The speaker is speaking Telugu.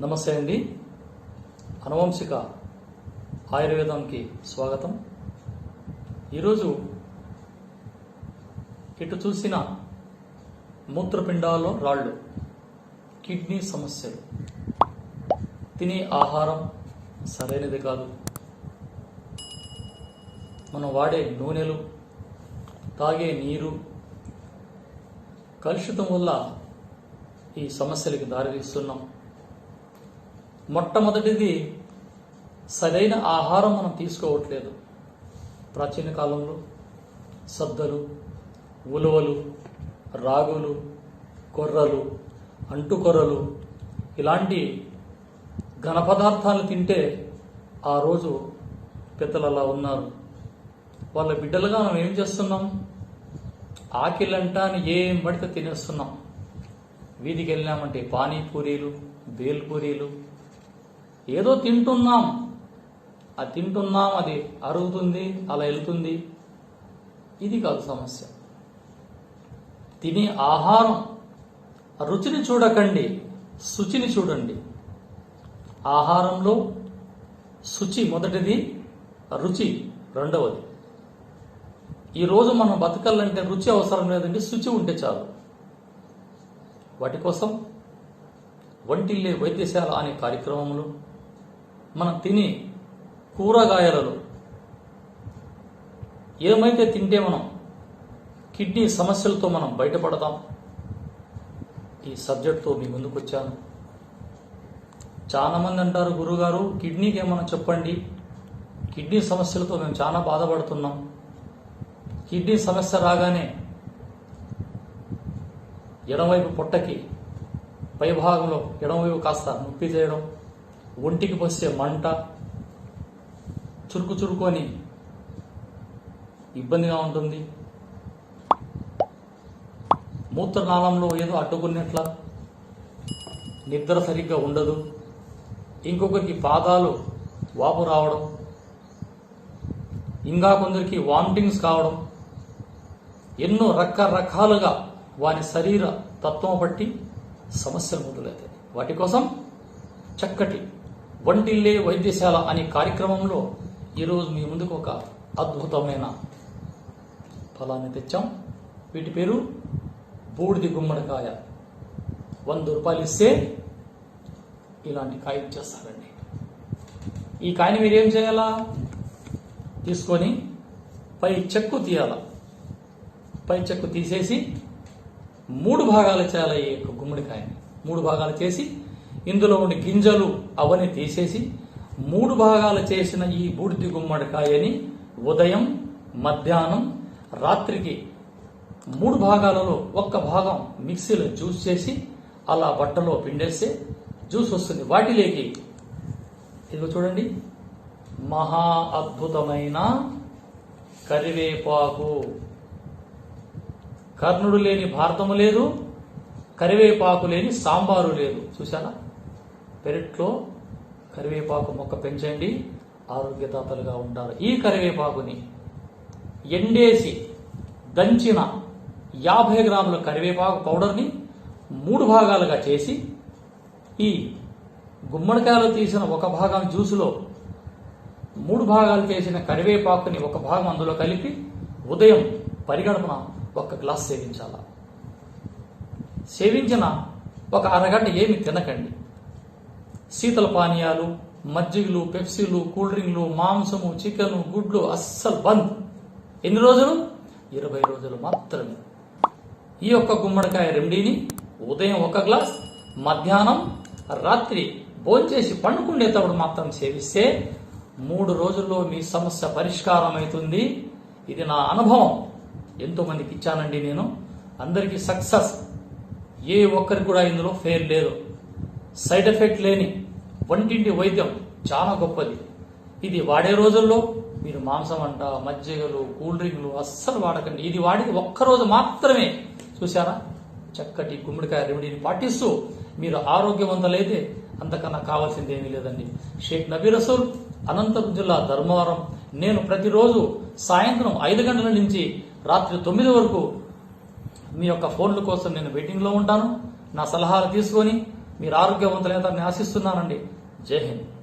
నమస్తే అండి. అనువంశిక ఆయుర్వేదంకి స్వాగతం. ఈరోజు ఇటు చూసిన మూత్రపిండాల్లో రాళ్ళు కిడ్నీ సమస్యలు. తినే ఆహారం సరైనది కాదు. మనం వాడే నూనెలు తాగే నీరు కలుషితం వల్ల ఈ సమస్యలకు దారితీస్తున్నాం. మొట్టమొదటిది సరైన ఆహారం మనం తీసుకోవట్లేదు. ప్రాచీన కాలంలో సద్దలు ఉలవలు రాగులు కొర్రలు అంటుకొర్రలు ఇలాంటి ఘన పదార్థాలు తింటే ఆ రోజు పెద్దలు అలా ఉన్నారు. వాళ్ళ బిడ్డలుగా మనం ఏం చేస్తున్నాం? ఆకిలంట అని ఏం పడితే తినేస్తున్నాం. వీధికి వెళ్ళామంటే పానీపూరీలు బేల్పూరీలు ఏదో తింటున్నాం. ఆ తింటున్నాం అది అరుగుతుంది అలా వెళ్తుంది. ఇది కాదు సమస్య. తినే ఆహారం రుచిని చూడకండి శుచిని చూడండి. ఆహారంలో శుచి మొదటిది రుచి రెండవది. ఈరోజు మనం బతకాలంటే రుచి అవసరం లేదండి శుచి ఉంటే చాలు. వాటి కోసం వంటిల్లే వైద్యశాల అనే కార్యక్రమంలో మనం తినే కూరగాయలలో ఏమైతే తింటే మనం కిడ్నీ సమస్యలతో మనం బయటపడదాం ఈ సబ్జెక్ట్తో మీ ముందుకు వచ్చాను. చాలామంది అంటారు గురుగారు కిడ్నీకి ఏమైనా చెప్పండి? కిడ్నీ సమస్యలతో మేము చాలా బాధపడుతున్నాం. కిడ్నీ సమస్య రాగానే ఎడమవైపు పొట్టకి పైభాగంలో ఎడమవైపు కాస్త నొప్పి చేయడం ఒంటికి పోసే మంట చురుకు చురుకొని ఇబ్బందిగా ఉంటుంది. మూత్రనాళంలో ఏదో అడ్డుకున్నట్ల నిద్ర సరిగ్గా ఉండదు. ఇంకొకరికి పాదాలు వాపు రావడం ఇంకా కొందరికి వామిటింగ్స్ కావడం ఎన్నో రకరకాలుగా వారి శరీర తత్వం బట్టి సమస్యలు మొదలవుతాయి. వాటి కోసం చక్కటి వంటిల్లే వైద్యశాల అనే కార్యక్రమంలో ఈరోజు మీ ముందుకు ఒక అద్భుతమైన ఫలాన్ని తెచ్చాం. వీటి పేరు బూడిది గుమ్మడికాయ. వంద రూపాయలు ఇస్తే ఇలాంటి కాయ ఇచ్చేస్తారండి ఈ కాయని మీరేం చేయాలా? తీసుకొని పై చెక్కు తీయాల? పై చెక్కు తీసేసి మూడు భాగాలు చేయాలి ఈ యొక్క గుమ్మడికాయని? మూడు భాగాలు చేసి ఇందులో ఉండి గింజలు అవన్నీ తీసేసి మూడు భాగాలు చేసిన ఈ బూడిది గుమ్మడికాయని ఉదయం మధ్యాహ్నం రాత్రికి మూడు భాగాలలో ఒక్క భాగం మిక్సీలో జ్యూస్ చేసి అలా బట్టలో పిండేస్తే జ్యూస్ వస్తుంది. వాటిలోకి ఇదిగో చూడండి. మహా అద్భుతమైన కరివేపాకు. కర్ణుడు లేని భారతము లేదు కరివేపాకు లేని సాంబారు లేదు. చూసారా పెరట్లో కరివేపాకు మొక్క పెంచండి. ఆరోగ్యదాతలుగా ఉంటారు ఈ కరివేపాకుని ఎండేసి దంచిన యాభై గ్రాముల కరివేపాకు పౌడర్ని మూడు భాగాలుగా చేసి ఈ గుమ్మడికాయలు తీసిన ఒక భాగం జ్యూసులో మూడు భాగాలు చేసిన కరివేపాకుని ఒక భాగం అందులో కలిపి ఉదయం పరిగడపున ఒక గ్లాస్ సేవించాల. సేవించిన ఒక అరగంట ఏమి తినకండి. శీతల పానీయాలు మజ్జిగలు పెప్సీలు కూల్ డ్రింక్లు మాంసము చికెన్ గుడ్లు అస్సలు బంద్. ఎన్ని రోజులు? ఇరవై రోజులు మాత్రమే. ఈ యొక్క గుమ్మడికాయ రెమెడీని ఉదయం ఒక గ్లాస్ మధ్యాహ్నం రాత్రి భోంచేసి పండుకుండేటప్పుడు మాత్రం సేవిస్తే మూడు రోజుల్లో మీ సమస్య పరిష్కారం అవుతుంది ఇది నా అనుభవం. ఎంతోమందికి ఇచ్చానండి నేను. అందరికీ సక్సెస్. ఏ ఒక్కరికి కూడా ఇందులో ఫెయిల్ లేదు. సైడ్ ఎఫెక్ట్ లేని వంటింటి వైద్యం చాలా గొప్పది. ఇది వాడే రోజుల్లో మీరు మాంసం అంట మజ్జిగలు కూల్ డ్రింక్లు అస్సలు వాడకండి. ఇది వాడికి ఒక్కరోజు మాత్రమే. చూసారా చక్కటి గుమ్మడికాయ రెమెడీని పాటిస్తూ మీరు ఆరోగ్యవంతులైతే అంతకన్నా కావాల్సింది ఏమీ లేదండి. షేక్ నబీ రసూల్ అనంతపురం జిల్లా ధర్మవరం నేను ప్రతిరోజు సాయంత్రం ఐదు గంటల నుంచి రాత్రి తొమ్మిది వరకు మీ యొక్క ఫోన్ల కోసం నేను వెయిటింగ్లో ఉంటాను. నా సలహాలు తీసుకొని మీరు ఆరోగ్యవంతులైతారని ఆశిస్తున్నానండి. జై హింద్.